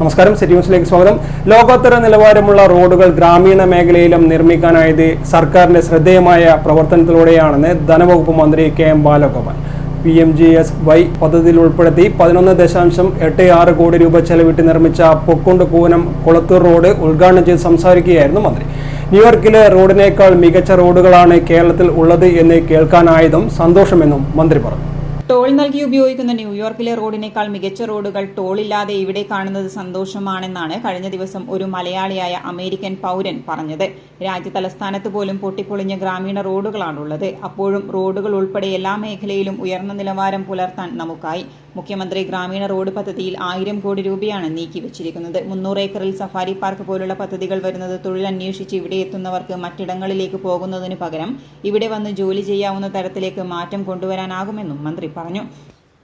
നമസ്കാരം സിറ്റി ന്യൂസിലേക്ക് സ്വാഗതം. ലോകോത്തര നിലവാരമുള്ള റോഡുകൾ ഗ്രാമീണ മേഖലയിലും നിർമ്മിക്കാനായത് സർക്കാരിന്റെ ശ്രദ്ധേയമായ പ്രവർത്തനത്തിലൂടെയാണെന്ന് ധനവകുപ്പ് മന്ത്രി K M Balagopal. P M G S Y പദ്ധതിയിൽ ഉൾപ്പെടുത്തി പതിനൊന്ന് ദശാംശം എട്ട് ആറ് കോടി രൂപ ചെലവിട്ട് നിർമ്മിച്ച പൊക്കുണ്ട് കൂനം കുളത്തൂർ റോഡ് ഉദ്ഘാടനം ചെയ്ത് സംസാരിക്കുകയായിരുന്നു മന്ത്രി. ന്യൂയോർക്കിലെ റോഡിനേക്കാൾ മികച്ച റോഡുകളാണ് കേരളത്തിൽ ഉള്ളത് എന്ന് കേൾക്കാനായതും സന്തോഷമെന്നും മന്ത്രി പറഞ്ഞു. ടോൾ നൽകി ഉപയോഗിക്കുന്ന ന്യൂയോർക്കിലെ റോഡിനേക്കാൾ മികച്ച റോഡുകൾ ടോൾ ഇല്ലാതെ ഇവിടെ കാണുന്നത് സന്തോഷമാണെന്നാണ് കഴിഞ്ഞ ദിവസം ഒരു മലയാളിയായ അമേരിക്കൻ പൗരൻ പറഞ്ഞത്. രാജ്യ തലസ്ഥാനത്ത് പോലും പൊട്ടിപ്പൊളിഞ്ഞ ഗ്രാമീണ റോഡുകളാണുള്ളത്. അപ്പോഴും റോഡുകൾ ഉൾപ്പെടെ എല്ലാ മേഖലയിലും ഉയർന്ന നിലവാരം പുലർത്താൻ നമുക്കായി. മുഖ്യമന്ത്രി ഗ്രാമീണ റോഡ് പദ്ധതിയിൽ ആയിരം കോടി രൂപയാണ് നീക്കിവച്ചിരിക്കുന്നത്. മുന്നൂറ് ഏക്കറിൽ സഫാരി പാർക്ക് പോലുള്ള പദ്ധതികൾ വരുന്നത് തൊഴിലന്വേഷിച്ച് ഇവിടെ എത്തുന്നവർക്ക് മറ്റിടങ്ങളിലേക്ക് പോകുന്നതിന് പകരം ഇവിടെ വന്ന് ജോലി ചെയ്യാവുന്ന തരത്തിലേക്ക് മാറ്റം കൊണ്ടുവരാനാകുമെന്നും മന്ത്രി പറഞ്ഞു.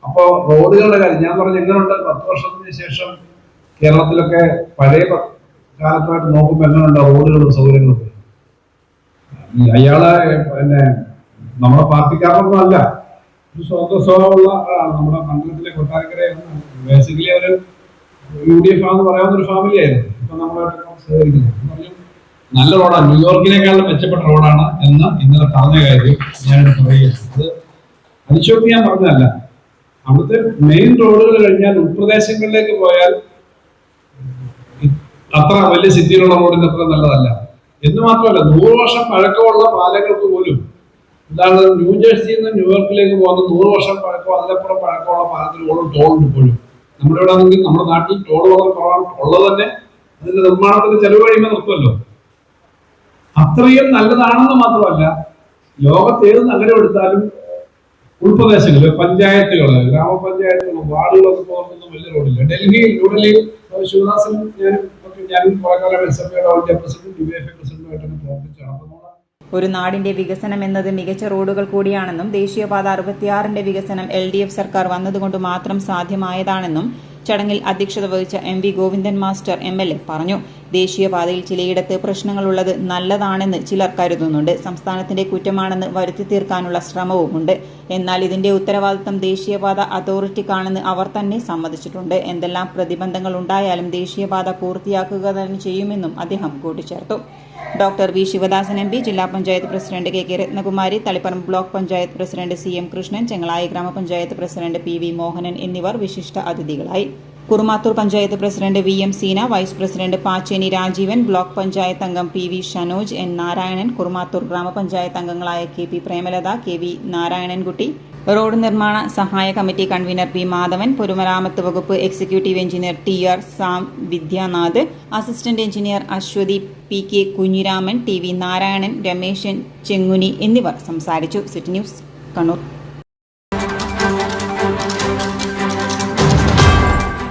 അപ്പോൾ റോഡുകളുടെ കാര്യം ഞാൻ പറഞ്ഞു എങ്ങനെയുണ്ട് പത്ത് വർഷത്തിന് ശേഷം കേരളത്തിലൊക്കെ പഴയ കാലത്തായിട്ട് നോക്കുമ്പോൾ എങ്ങനെയുണ്ട് റോഡുകളും സൗകര്യങ്ങളും അയാളെ പിന്നെ നമ്മുടെ പാർട്ടിക്കാരനൊന്നും അല്ല. സ്വന്തം സ്വഭാവമുള്ള ആളാണ്. നമ്മുടെ മണ്ഡലത്തിലെ കൊട്ടാരക്കരയാണ് ബേസിക്കലി ഒരു യു ഡി എഫ് ആണെന്ന് പറയാവുന്ന ഒരു ഫാമിലി ആയിരുന്നു. ഇപ്പൊ നമ്മളായിട്ട് സഹകരിക്കുന്നത് നല്ല റോഡാണ്. ന്യൂയോർക്കിനേക്കാളും മെച്ചപ്പെട്ട റോഡാണ് എന്ന് ഇന്നലെ പറഞ്ഞ കാര്യം ഞാൻ പറയുകയാണ്. അത് അതിശോക്തി ഞാൻ പറഞ്ഞതല്ല. അവിടുത്തെ മെയിൻ റോഡുകൾ കഴിഞ്ഞാൽ ഉൾപ്രദേശങ്ങളിലേക്ക് പോയാൽ അത്ര വലിയ സിറ്റിയിലുള്ള റോഡിന് അത്ര നല്ലതല്ല. എന്ന് മാത്രമല്ല നൂറ് വർഷം പഴക്കമുള്ള പാലങ്ങൾക്ക് പോലും ഉദാഹരണത്തിന് ന്യൂജേഴ്സിയിൽ നിന്ന് ന്യൂയോർക്കിലേക്ക് പോകുന്ന നൂറ് വർഷം പഴക്കം അതിനപ്പുറം പഴക്കമുള്ള പാലത്തിന് പോലും ടോളുണ്ട് ഇപ്പോഴും. നമ്മുടെ ഇവിടെ ആണെങ്കിൽ നമ്മുടെ നാട്ടിൽ ടോൾ വളരെ കുറവാണ്. ഉള്ളത് തന്നെ അതിന്റെ നിർമ്മാണത്തിന് ചെലവ് കഴിയുമ്പോൾ നിർത്തുമല്ലോ. അത്രയും നല്ലതാണെന്ന് മാത്രമല്ല ലോകത്ത് ഏത് നഗരം എടുത്താലും ഉൾപ്രദേശങ്ങൾ പഞ്ചായത്തുകൾ ഗ്രാമപഞ്ചായത്തുകൾ വാർഡുകളൊക്കെ പോകുന്ന വലിയ റോഡില്ല. ഡൽഹി ന്യൂഡൽഹിയിൽ ശിവദാസൻ ഞാനും ഞാനും കുറെ കാലം എസ് എഫ് ഐയുടെ പ്രസിഡന്റ് ഡി എഫ് ഐ പ്രസിഡന്റുമായിട്ടാണ് പ്രവർത്തിച്ചത് ഒരു നാടിന്റെ വികസനം എന്നത് മികച്ച റോഡുകൾ കൂടിയാണെന്നും ദേശീയപാത അറുപത്തിയാറിന്റെ വികസനം എൽ ഡി എഫ് സർക്കാർ വന്നതുകൊണ്ട് മാത്രം സാധ്യമായതാണെന്നും ചടങ്ങിൽ അധ്യക്ഷത വഹിച്ച M V Govindan master M L A പറഞ്ഞു. ദേശീയപാതയിൽ ചിലയിടത്ത് പ്രശ്നങ്ങളുള്ളത് നല്ലതാണെന്ന് ചിലർ കരുതുന്നുണ്ട്. സംസ്ഥാനത്തിന്റെ കുറ്റമാണെന്ന് വരുത്തി തീർക്കാനുള്ള ശ്രമവുമുണ്ട്. എന്നാൽ ഇതിന്റെ ഉത്തരവാദിത്തം ദേശീയപാത അതോറിറ്റിക്കാണെന്ന് അവർ തന്നെ സമ്മതിച്ചിട്ടുണ്ട്. എന്തെല്ലാം പ്രതിബന്ധങ്ങൾ ഉണ്ടായാലും ദേശീയപാത പൂർത്തിയാക്കുക തന്നെ ചെയ്യുമെന്നും അദ്ദേഹം കൂട്ടിച്ചേർത്തു. Doctor V. Sivadasan M P ജില്ലാ panchayat president K. K. Ratnakumari Taliparamba block panchayat president C. M. Krishnan Chengalayi ഗ്രാമപഞ്ചായത്ത് പ്രസിഡന്റ് പി. വി. മോഹനൻ എന്നിവർ വിശിഷ്ട അതിഥികളായി. Kurumathur panchayat president V M Seena vice president Pacheni Rajeevan block panchayat അംഗം P V Shanoj N Narayanan Kurumathur ഗ്രാമപഞ്ചായത്ത് അംഗങ്ങളായ K P Premalatha K V Narayanankutty road നിർമ്മാണ സഹായ committee convener P Madhavan പൊതുമരാമത്ത് വകുപ്പ് executive engineer T R Sam Vidyanath assistant engineer Aswathi P K Kunhiraman T V Narayanan Rameshan Chenguni എന്നിവർ സംസാരിച്ചു. City news Kannur.